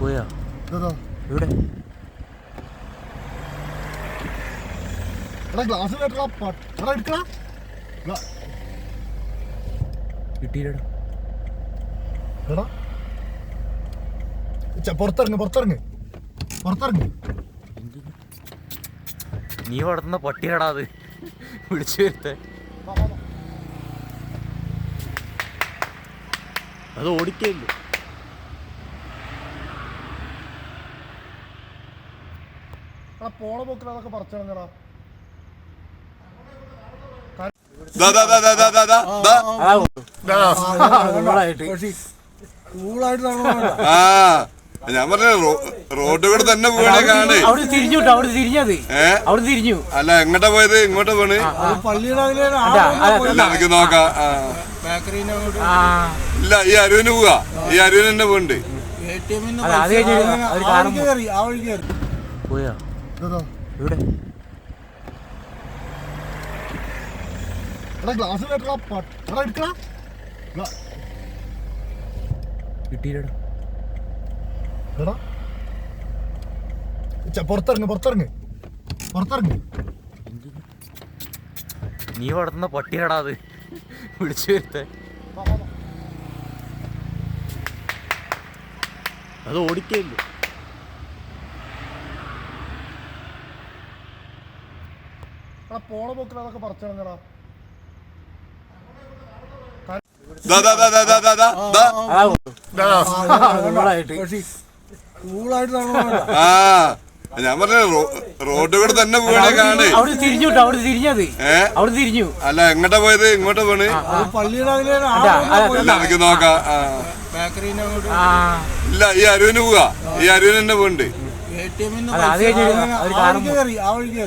പോയാ? എവിടെ? ഗ്ലാസ് കിട്ടിയില്ലടാ. പുറത്തിറങ്ങ് പുറത്തിറങ്ങ്. പുറത്തിറങ്ങ്. നീ വളർത്തുന്ന പട്ടിയടാ അത്. വിളിച്ചു വരുത്തേ. അത് ഓടിക്കല്ലോ എടാ പോണ പോക്കിൽ അതൊക്കെ പറിച്ചിറങ്ങടാ ദാ, ദാ, ദാ, ദാ, ദാ, ദാ, ദാ, ദാ. കൂളായിട്ട് നടന്നോടാ ആ ഞാൻ പറഞ്ഞ റോഡ് കൂടെ തന്നെ പോകണേ അവിടെ തിരിഞ്ഞു കേട്ടോ അവിടെ തിരിഞ്ഞത് അവിടെ തിരിഞ്ഞു അല്ല എങ്ങോട്ടാ പോയത് ഇങ്ങോട്ട് പോണ് എനിക്ക് നോക്കാം ഇല്ല ഈ അരുവിന് പോവാ ഈ അരുവിന് തന്നെ പോണ്ട് പോയാ എവിടെ? ഗ്ലാസ് കിട്ടിയില്ലടാ. പുറത്തിറങ്ങ് പുറത്തിറങ്ങ്. പുറത്തിറങ്ങ്. നീ വളർത്തുന്ന പട്ടിയാടാ അത്. വിളിച്ചു വരുത്തേ. അത് ഓടിക്കല്ലോ എടാ പോണ പോക്കിൽ അതൊക്കെ പറിച്ചിറങ്ങടാ ദാ, ദാ, ദാ, ദാ, ദാ, ദാ, ദാ, ദാ. കൂളായിട്ട് നടന്നോടാ ആ ഞാൻ പറഞ്ഞ റോഡ് കൂടെ തന്നെ കാണ് അവിടെ തിരിഞ്ഞു അവിടെ തിരിഞ്ഞത് അവിടെ തിരിഞ്ഞു അല്ല എങ്ങോട്ടാ പോയത് ഇങ്ങോട്ട് പോണ് പള്ളിയുടെ നോക്കാം ഇല്ല ഈ അരുവിന് പോവാ ഈ അരുവിന് തന്നെ പോണ്ട് അത് കഴിഞ്ഞ്